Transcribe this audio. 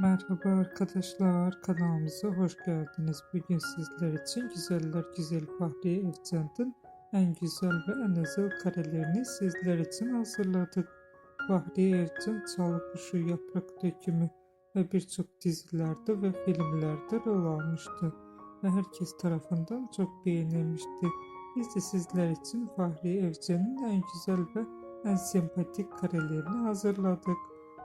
Merhaba arkadaşlar, kanalımıza hoş geldiniz. Bugün sizler için Güzeller Güzel Fahriye Evcen'in en güzel ve en özel karelerini sizler için hazırladık. Fahriye Evcen, Çalı Kuşu, Yaprak Dökümü ve birçok dizilerde ve filmlerde rol almıştı ve herkes tarafından çok beğenilmişti. Biz de sizler için Fahriye Evcen'in en güzel ve en sempatik karelerini hazırladık.